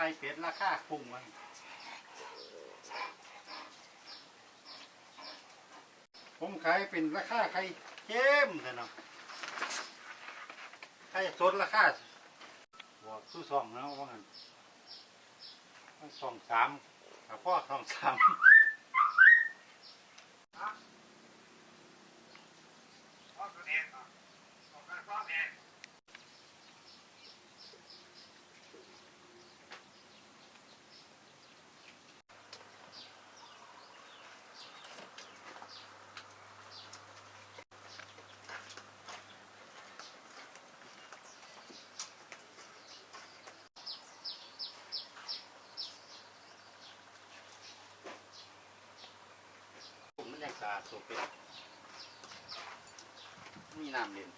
ไข่เป็ดราคาพุ่งมันผมขายเป็นราคาไข่เค็มเถอะเนาะไข่สดราคาบอกสู้สองนะว่างั้นสองสามถ้าพ่อสองสามมันยัง สะอาดสดเป็นมีน้ำเล่น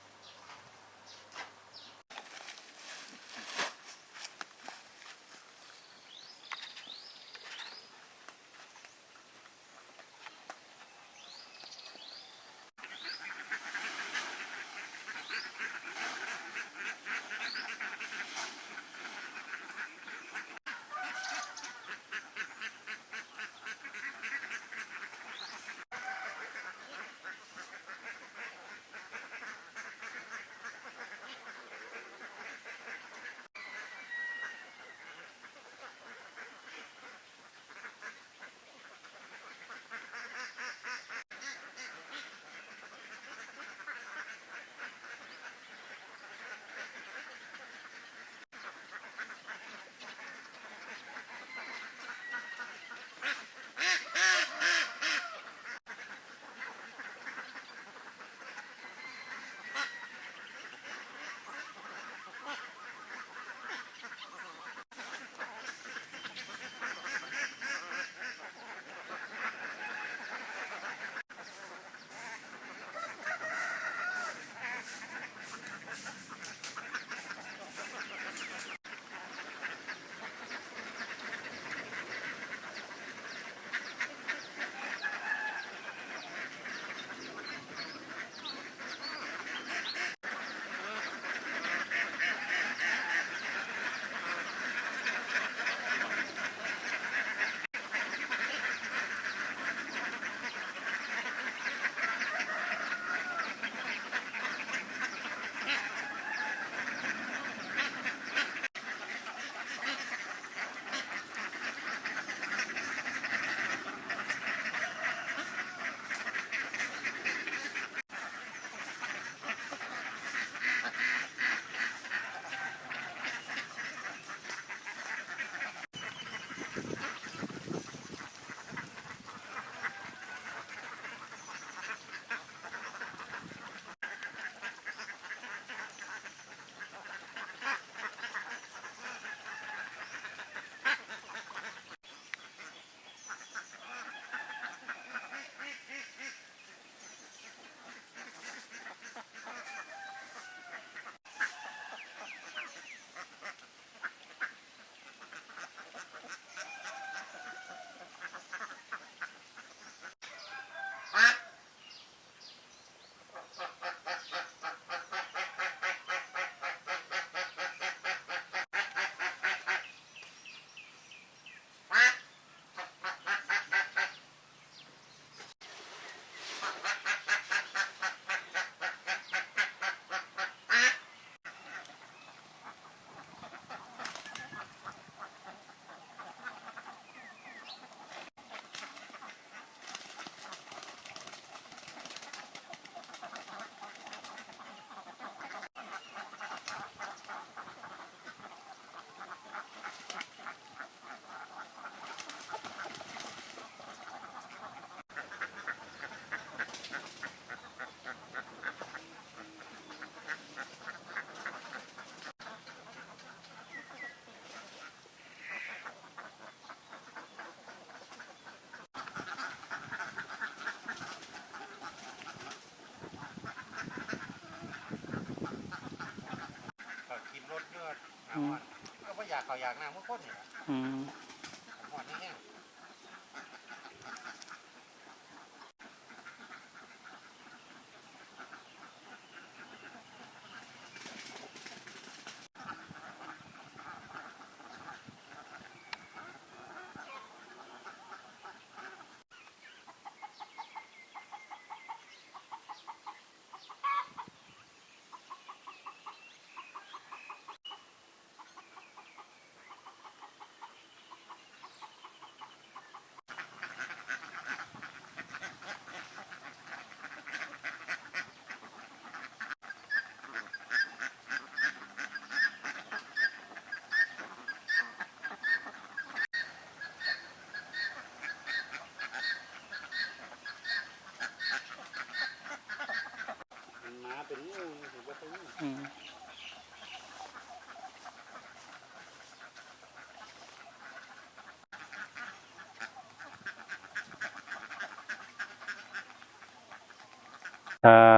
เขาอยากน้ำมันข้นนี่ย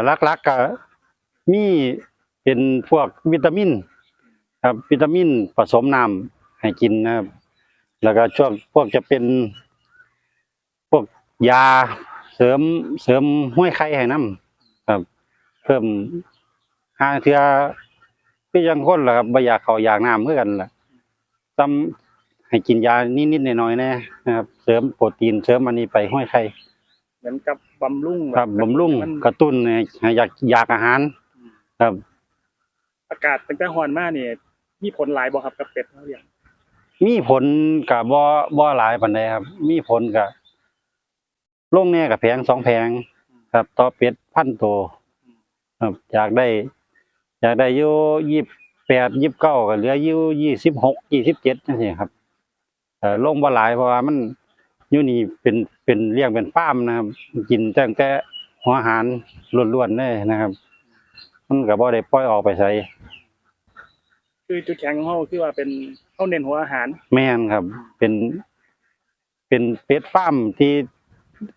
ลักลักก็มีเป็นพวกวิตามิน ครับ วิตามินผสมน้ำให้กินนะครับ แล้วก็ช่วงพวกจะเป็นพวกยาเสริมเสริมห้วยไข่ให้น้ำ เพิ่มห้าเทือคือยังคนล่ะครับบ่อยากเขาอยากน้ำเพื่อกันล่ะซ้ำให้กินยานิดๆหน่อยๆแน่นะครับ เสริมโปรตีนเสริมอันนี้ไปห้วยไข่เหมือนกับบำรุงครับบำรุงมันกระตุ้นให้ให้อยากอยากอาหาร ครับ อากาศตั้งแต่ฮอนมาเนี่ยมีผลหลายบ่ครับกับเป็ดเขาเลี้ยงมีผลกับบ่บ่หลายปานใดครับ มีผลกับลงแน่กับแพงสองแพงครับ ต่อเป็ดพันตัว ครับอยากได้ อยากได้อยู่ยี่แปดยี่เก้าก็เหลืออยู่ยี่สิบหกยี่สิบเจ็ดจังซี่ครับเอ่อลงบ่หลายเพราะว่ามันอยู่นี่เป็นเป็นเลี้ยงเป็นฟาร์มนะครับ กินตั้งแต่หัวอาหารล้วนๆเลยนะครับ มันก็บ่ได้ปล่อยออกไปใส่คือจุดแข็งของเขาคือว่าเป็นเขาเน้นหัวอาหาร แม่นครับ เป็น เป็นเป็ดฟาร์มที่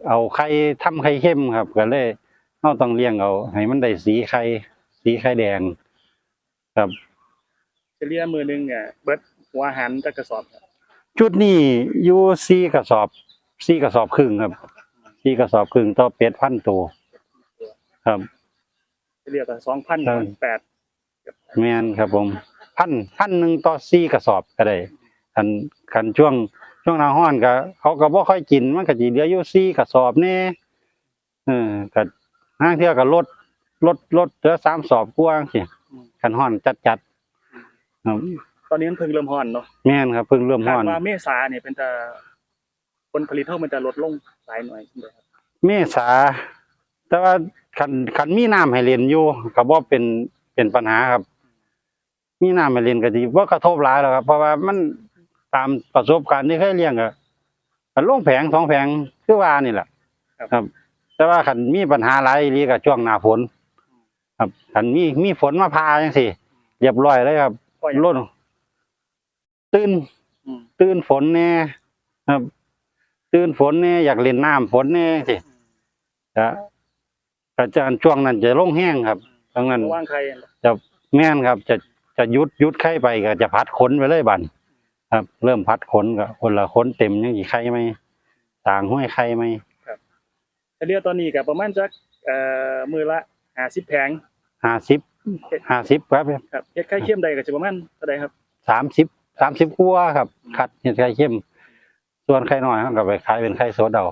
เอาไข่ทำไข่เข้มครับก็เลย เราต้องเลี้ยงเอาให้มันได้สีไข่สีไข่แดง ครับเฉลี่ยมือหนึงเนี่ยเบิดหัวอาหารจะกระสอบครับชุดนี้อยู่สี่กระสอบสี่กระสอบครึ่งครับสี่กระสอบครึ่งต่อเป็ดพันตัวครับ เฉลี่ยก็สองพันครับ แปดแม่นครับผมพันพันหนึ่งต่อสี่กระสอบก็ได้คันคันช่วงช่วงหน้าร้อนก็เขาก็บ่ค่อยกินมันก็สิเหลืออยู่สี่กระสอบแน่เออก็ ห้างเที่ยวก็ลดลดลดเหลือสามสอบกว่าสิคันร้อนจัดจัดๆครับตอนนี้มันเพิ่งเริ่มฮอนเนาะแม่นครับเพิ่งเริ่มคาร้ดอนว่าเมษาเนี่ยเป็นจะผลผลิตเท่ามันจะลดลงหลายหน่อยใช่ไหมครับเมษา แต่ว่าคันคันมีน้ำให้เล่นอยู่ก็บ่เป็นเป็นปัญหาครับ มีน้ำให้เล่นก็ดีบ่กระทบหลายหรอกครับ เพราะว่ามันตามประสบการณ์ที่เคยเลี้ยงก็ก็ลงแผงสองแผงคือว่านี่แหละครับ แต่ว่าคันมีปัญหาหลายอีหลีก็ช่วงหน้าฝน ครับคันมีมีฝนมาพาจังซี่เรียบร้อยเลยครับก็อย่างล้นตื่นอืมตื่นฝนแน่ครับ ตื่นฝนแน่อยากเล่นน้ำฝนแน่สิจะก็จะช่วงนั้นจะลงแห้งครับตรงนั้นระว่างใครจะแม่นครับ จะจะยุดยุดไข่ไปก็จะพัดขนไปเลยบันครับ เริ่มพัดขนก็คนละขนเต็มยังอีกไข่ไหมต่างห้อยไข่ไหม เฉลี่ยตอนนี้ก็ประมาณจักเอ่อมือละห้าสิบแผงห้าสิบห้าสิบครับครับเฮ็ดไข่เค็มใดก็จะประมาณเท่าใดครับสามสิบสามสิบกัวาครับคัดเห็ดไข่เข้มส่วนไข่น้อยเขาก็ไปขายเป็นไข่สดเอา